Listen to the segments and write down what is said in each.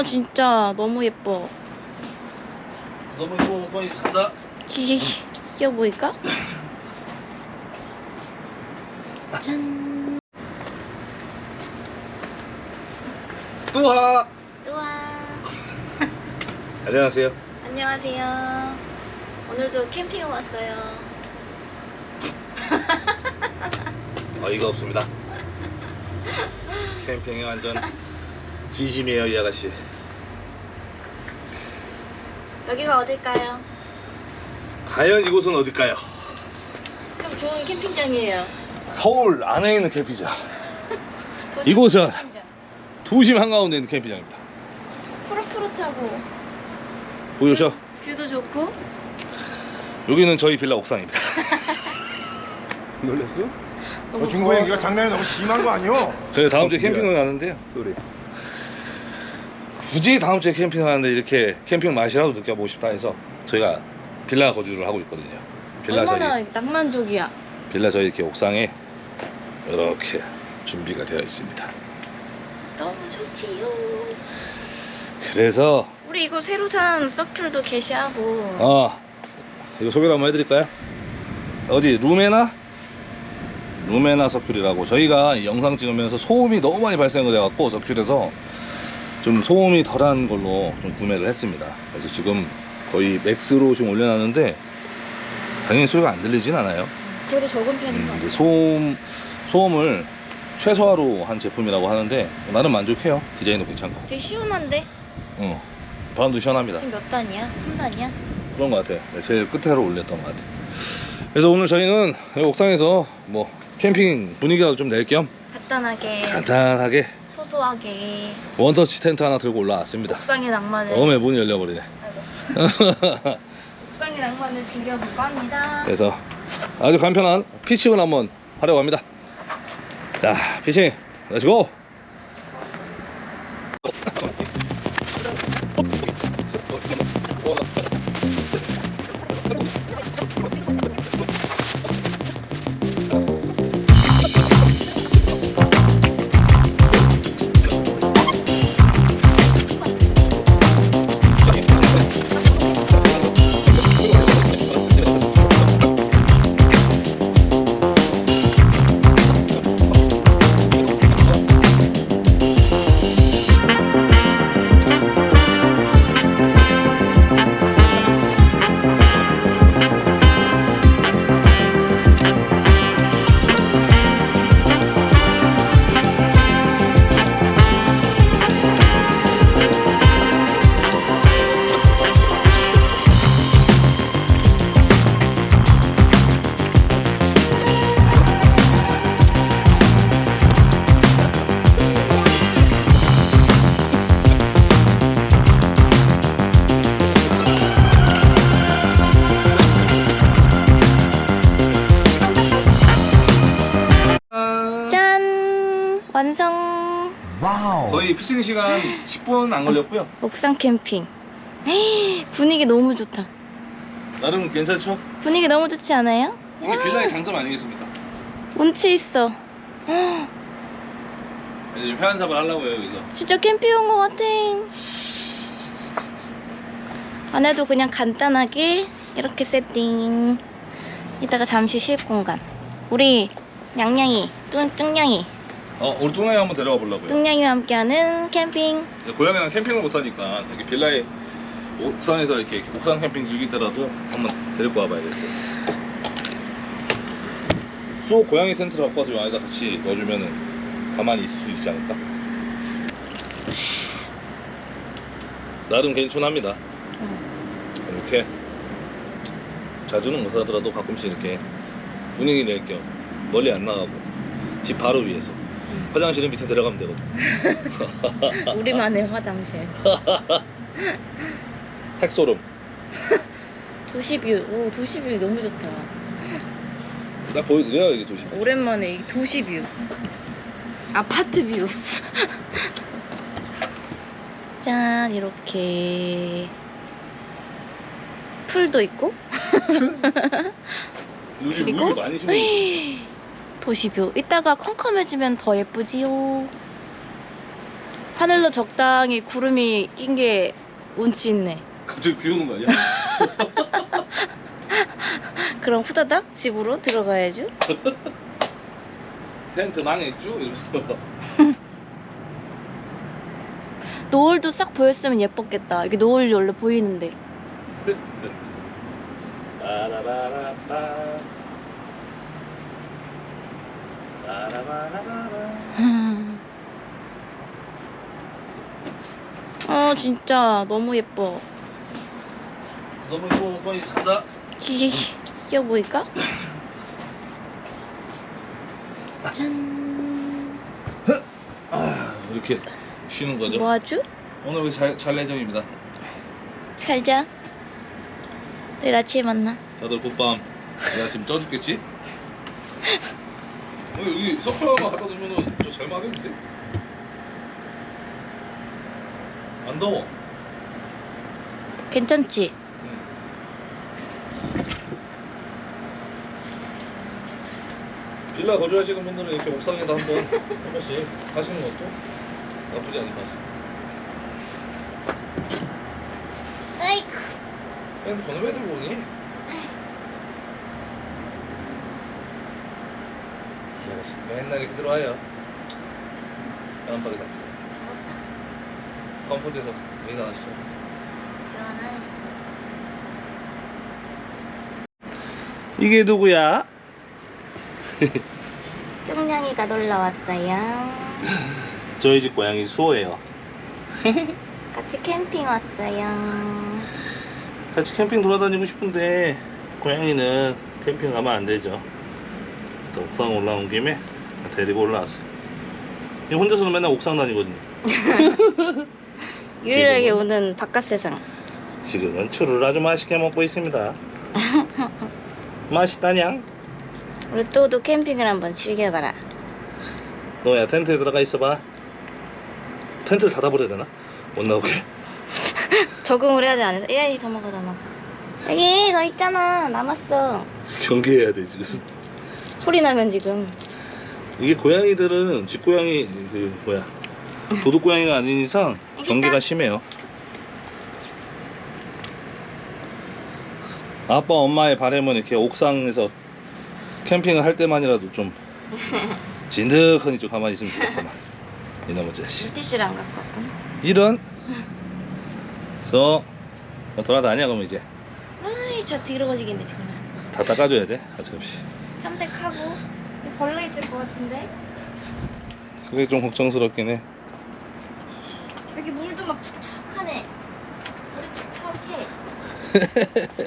아 진짜 너무 예뻐. 너무 이거 빨리 산다. 기 귀여워 보일까? 짠. 뚜하. 우와. 안녕하세요. 안녕하세요. 오늘도 캠핑을 왔어요. 어이가 없습니다. 캠핑에 완전 진심이에요 이 아가씨. 여기가 어딜까요? 과연 이곳은 어딜까요? 참 좋은 캠핑장이에요. 서울 안에 있는 캠핑장. 도심 이곳은 캠핑장. 도심 한가운데 있는 캠핑장입니다. 푸릇푸릇하고 보이죠? 뷰도 좋고 여기는 저희 빌라 옥상입니다. 놀랬어? 너무 어, 중고 얘기가 장난이 너무 심한 거 아니오? 저희 다음 주에 어, 캠핑을 가는데요. 소리. 굳이 다음 주에 캠핑 하는데 이렇게 캠핑 맛이라도 느껴보고 싶다 해서 저희가 빌라 거주를 하고 있거든요. 빌라 얼마나 저희 낭만적이야. 빌라 저희 이렇게 옥상에 이렇게 준비가 되어 있습니다. 너무 좋지요. 그래서 우리 이거 새로 산 서큘도 게시하고 아 이거 소개를 한번 해드릴까요? 어디 루메나? 루메나 서큘이라고 저희가 이 영상 찍으면서 소음이 너무 많이 발생을 해갖고 서큘에서 좀 소음이 덜한 걸로 좀 구매를 했습니다. 그래서 지금 거의 맥스로 지금 올려놨는데 당연히 소리가 안 들리진 않아요. 그래도 적은 편인 음, 근데. 소음 소음을 최소화로 한 제품이라고 하는데 나름 만족해요. 디자인도 괜찮고. 되게 시원한데? 어. 바람도 시원합니다. 지금 몇 단이야? 3단이야? 그런 것 같아요. 네, 제일 끝으로 올렸던 것 같아요. 그래서 오늘 저희는 옥상에서 뭐 캠핑 분위기라도 좀 낼 겸 간단하게 간단하게 소소하게 원터치 텐트 하나 들고 올라왔습니다. 옥상의 낭만을 어메 문이 열려버리네. 옥상의 낭만을 즐겨볼까 합니다. 그래서 아주 간편한 피칭을 한번 하려고 합니다. 자, 피칭, 렛츠고! 1시간 10분 안 걸렸고요. 옥상 캠핑. 헤이, 분위기 너무 좋다. 나름 괜찮죠? 분위기 너무 좋지 않아요? 이게 아. 빌라의 장점 아니겠습니까? 운치 있어. 헉, 이제 회원사업을 하려고 해요, 여기서. 진짜 캠핑 온 것 같아. 안에도 그냥 간단하게 이렇게 세팅. 이따가 잠시 쉴 공간. 우리 냥냥이, 뚱냥이. 어, 우리 뚱나이 한번 데려가 보려고요. 뚱냥이와 함께하는 캠핑. 고양이랑 캠핑을 못하니까 여기 빌라에 옥상에서 이렇게 옥상 캠핑 즐기더라도 한번 데리고 와봐야겠어요. 소 고양이 텐트를 갖고 와서 이 안에다 같이 넣어주면은 가만히 있을 수 있지 않을까? 나름 괜찮합니다. 이렇게 자주는 못하더라도 가끔씩 이렇게 분위기 낼겸 멀리 안 나가고 집 바로 위에서 화장실은 밑에 들어가면 되거든. 우리만의 화장실. 핵소름. 도시뷰. 오, 도시뷰 너무 좋다. 나 보여드려요 이게 도시. 오랜만에 이 도시뷰. 아파트 뷰. 짠, 이렇게. 풀도 있고. 요즘 그리고 물이 많이 심어. 도시뷰. 이따가 컴컴해지면 더 예쁘지요. 하늘로 적당히 구름이 낀 게 운치 있네. 갑자기 비 오는 거 아니야? 그럼 후다닥 집으로 들어가야죠. 텐트 망했죠? 이러면서 노을도 싹 보였으면 예뻤겠다. 이게 노을이 원래 보이는데. 빠라바라바라 어 진짜 너무 예뻐. 너무 이거 빨리 산다 귀여워 보일까? 짠. 아, 이렇게 쉬는 거죠 뭐 하죠? 오늘 우리 잘, 잘 예정입니다 살자. 내일 아침에 만나. 다들 굿밤 내가 지금 쪄 죽겠지? 어, 여기 석표만 갖다 놓으면은 저 잘만하겠는데? 안 더워 괜찮지? 빌라 거주하시는 분들은 이렇게 옥상에다 한 번 한 번씩 하시는 것도 나쁘지 않을 것 같습니다. 아이고. 핸드폰을 왜 들고 오니? 아가씨 맨날 이렇게 들어와요. 깜빡이다. 컴포트에서 얘기 나가시죠. 시원하네. 이게 누구야? 뚱냥이가 놀러 왔어요. 저희 집 고양이 수호예요. 같이 캠핑 왔어요. 같이 캠핑 돌아다니고 싶은데 고양이는 캠핑 가면 안 되죠. 그래서 옥상 올라온 김에 데리고 올라왔어요. 이 혼자서는 맨날 옥상 다니거든요. 유일하게 지금은? 오는 바깥 세상. 지금은 추를 아주 맛있게 먹고 있습니다. 맛있다냥? 우리 또도 캠핑을 한번 즐겨봐라. 너야 텐트에 들어가 있어봐. 텐트를 닫아버려야 되나? 못 나오게. 적응을 해야 돼 안에서. 에이 더 먹어 더 먹어. 여기 너 있잖아 남았어. 경계해야 돼 지금. 소리 나면 지금. 이게 고양이들은 집고양이 그 뭐야 도둑 고양이가 아닌 이상 경계가 심해요. 아빠 엄마의 바람은 이렇게 옥상에서 캠핑을 할 때만이라도 좀 진득하니 좀 가만히 있으면 좋겠구만. 이놈의 자식. 물티슈를 안 갖고 왔구나. 이런. 그래서 돌아다녀 그러면 이제 아이 저 뒤로 거지겠네 지금. 다 닦아줘야 돼. 어차피. 탐색하고 벌레 있을 것 같은데. 그게 좀 걱정스럽긴 해. 여기 물도 막 촉촉하네. 물이 촉촉해.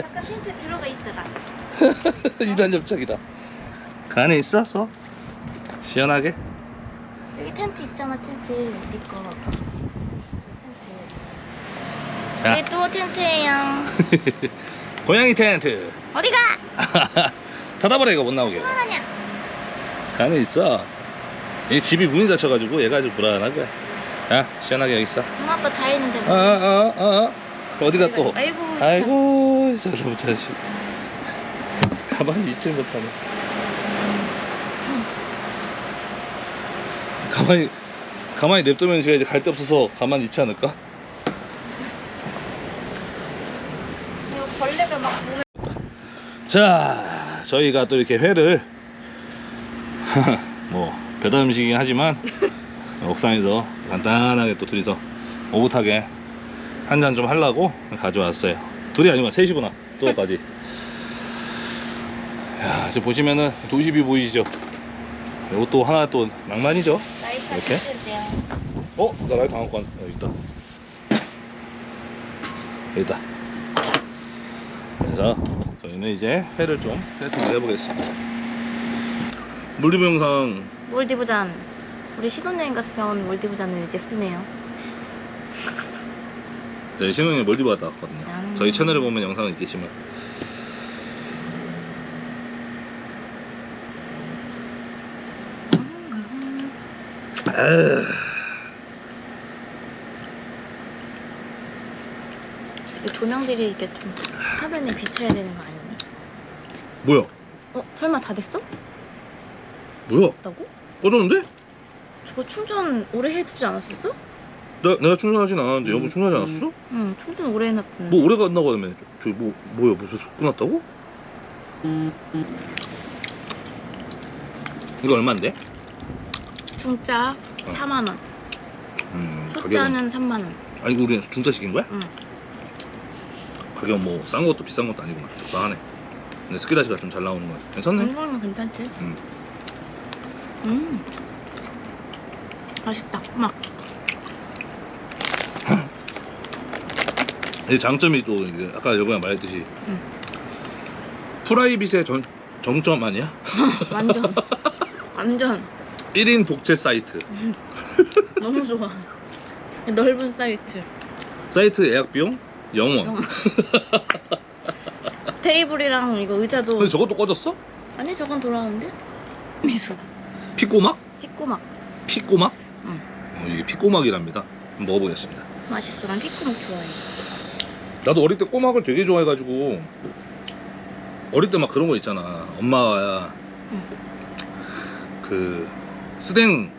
잠깐 텐트 들어가 있어라. 이런 엽착이다. 그 안에 있어서 시원하게. 여기 텐트 있잖아 텐트 우리 거. 텐트. 자, 여기 또 텐트예요. 고양이 텐트. 어디가? 닫아버려 이거 못 나오게. 하냐? 그 안에 있어. 이 집이 문이 닫혀가지고 얘가 아주 불안한 거야. 야, 시원하게 여기 있어. 엄마 아빠 다 있는데 어, 뭐. 어, 어, 어. 어디가 또? 아이고. 참. 아이고, 저놈 자식. 가만히 있질 못하네. 가만히, 가만히 냅두면 제가 이제 갈 데 없어서 가만히 있지 않을까? 이거 벌레가 막 몸에. 자, 저희가 또 이렇게 회를, 뭐, 배달 음식이긴 하지만, 옥상에서 간단하게 또 둘이서 오붓하게 한 잔 좀 하려고 가져왔어요. 둘이 아니고 셋이구나. 또까지. 야, 지금 보시면은 도시비 보이시죠? 이것도 하나 또 낭만이죠? 이렇게? 어? 나 라이트 안 갖고 왔 여기 있다. 여기 있다. 그래서 저희는 이제 회를 좀 세팅을 해보겠습니다. 물리부 영상 몰디브 잔. 우리 신혼여행 가서 사온 몰디브 잔을 이제 쓰네요. 저희 신혼여행 몰디브 갔다 왔거든요. 짠. 저희 채널에 보면 영상은 있겠지만 에휴, 이 조명들이 이게 좀 화면에 비춰야 되는 거 아니니? 뭐야? 어? 설마 다 됐어? 뭐야? 됐다고? 꺼졌는데? 저거 충전 오래 해두지 않았었어? 나, 내가 충전하진 않았는데 여보 충전하지 않았어? 응 충전 오래 해놨는데 뭐 오래 간다고 하며 저기 뭐 뭐야 무슨 속 끝났다고? 이거 얼마인데? 중짜 어. 4만원 음 가격은 소짜는 3만원 아니 이거 우리 중짜 시킨 거야? 응 가격 뭐 싼 것도 비싼 것도 아니구만 적당하네 근데 스키다시가 좀 잘 나오는 거 같아. 괜찮네? 이거는 괜찮지? 음. 음. 맛있다. 막 이 장점이 또 이게 아까 여보가 말했듯이 응. 프라이빗의 전, 정점 아니야? 완전. 완전. 1인 독채 사이트. 너무 좋아. 넓은 사이트. 사이트 예약 비용 0원 영화. 테이블이랑 이거 의자도 근데 저것도 꺼졌어? 아니 저건 돌아오는데 미소 피꼬막? 티꼬막 피꼬막? 응. 어, 이게 피꼬막이랍니다 한번 먹어보겠습니다 맛있어 난 티꼬막 좋아해 나도 어릴 때 꼬막을 되게 좋아해가지고 어릴 때 막 그런 거 있잖아 엄마가 응. 그 스댕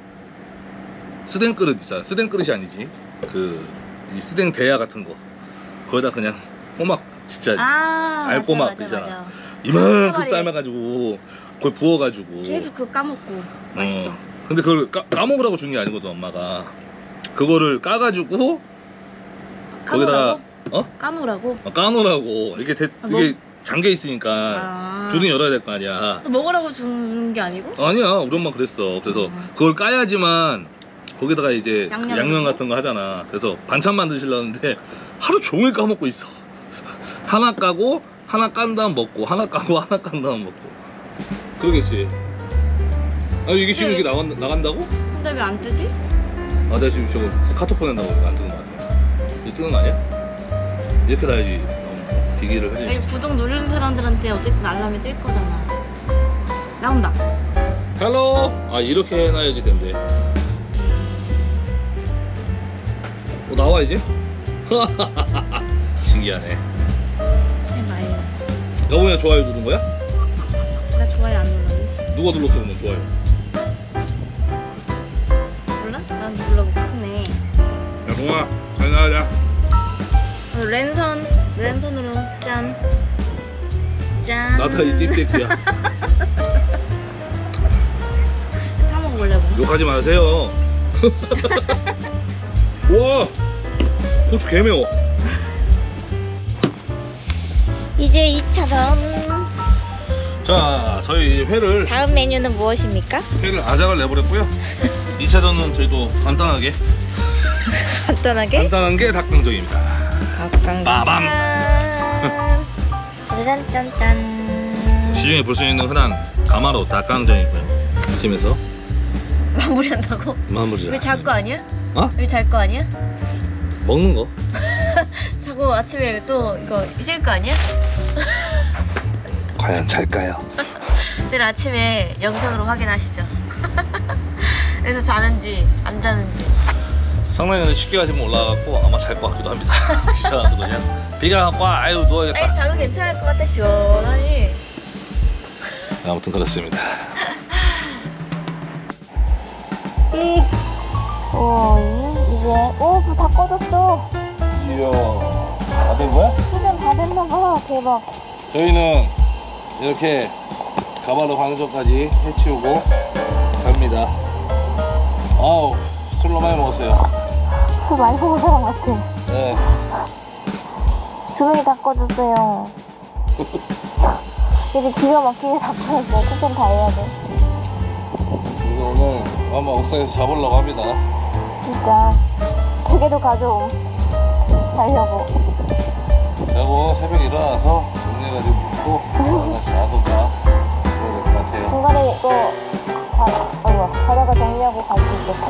스댕 그릇 있잖아 스댕 그릇이 아니지 그 이 스댕 대야 같은 거 거기다 그냥 꼬막 진짜 아 알꼬막 맞아, 있잖아. 맞아, 맞아. 이만큼 삶아가지고 그걸 부어가지고 계속 그거 까먹고 맛있어 어. 근데 그걸 까, 까먹으라고 준 게 아니거든 엄마가 그거를 까가지고 거기다가 까놓으라고? 어? 까놓으라고? 어, 까놓으라고 이게 대, 아, 뭐? 이게 잠겨 있으니까 아 주둥이 열어야 될 거 아니야 먹으라고 준 게 아니고? 아니야 우리 엄마 그랬어 그래서 음. 그걸 까야지만 거기다가 이제 그 양념 양념? 같은 거 하잖아 그래서 반찬 만드시려는데 하루 종일 까먹고 있어 하나 까고 하나 깐 다음 먹고 하나 까고 하나 깐 다음 먹고 그러겠지 아 이게 지금 네. 이렇게 나간, 나간다고? 근데 왜 안 뜨지? 아 내가 지금 저거 카톡 보낸다고 이거 안 뜨는 거 같아 이거 뜨는 거 아니야? 이렇게 놔야지 어, 기기를 아니 해주지 구독 누르는 사람들한테 어쨌든 알람이 뜰 거잖아 나온다 헬로 아 이렇게 해놔야지 된대 어 나와 이제? 신기하네 제발 여보야 좋아요 누른 거야? 나 좋아요 안 눌렀니? 누가 눌렀어 그러면 좋아요 몰라? 난 눌러보고 크네 여봉아 잘 나가자 어, 랜선 랜선으로 짠 짠. 나다 이 띠띠야 까먹어볼래 뭐. 욕하지 마세요 우 와. 고추 개매워. 이제 2차전 자 저희 회를 다음 메뉴는 무엇입니까? 회를 아작을 내버렸고요. 2차전은 저희도 간단하게. 간단하게? 간단한 게 닭강정입니다. 닭강정. 빠밤. 짠짠짠 시중에 볼 수 있는 흔한 가마로 닭강정이고요 아침에서 마무리한다고? 마무리 이거 잘거 아니야? 어? 이거 잘거 아니야? 먹는 거 자고 아침에 또 이거 잊을 거 아니야? 과연 잘까요? 내일 아침에 영상으로 확인하시죠 그래서 자는지 안 자는지 상당히 쉽게 가지면 올라가고 아마 잘 것 같기도 합니다 귀찮아서 그냥 비가 와 아유 아니 누워야겠다 자도 괜찮을 것 같아 시원하니 아무튼 그렇습니다 오. 이제 오 불 다 꺼졌어. 이야 다 된 거야? 수전 다 됐나 봐. 대박. 저희는 이렇게 가마로 방정까지 해치우고 갑니다. 아우 술로 많이 먹었어요. 술 많이 먹은 사람 같아. 네. 조명이 다 꺼졌어요. 이제 기가 막히게 다 꺼졌어. 쿠션 다 해야 돼 오늘 아마 옥상에서 잡으려고 합니다. 진짜. 베개도 가져옴. 자려고. 그리고 새벽 에 일어나서 정리해가지고 묻고 하나씩 놔둔다 그래야 될 것 같아요. 중간에 이거 바, 어, 바다가 정리하고 갈 수 있겠다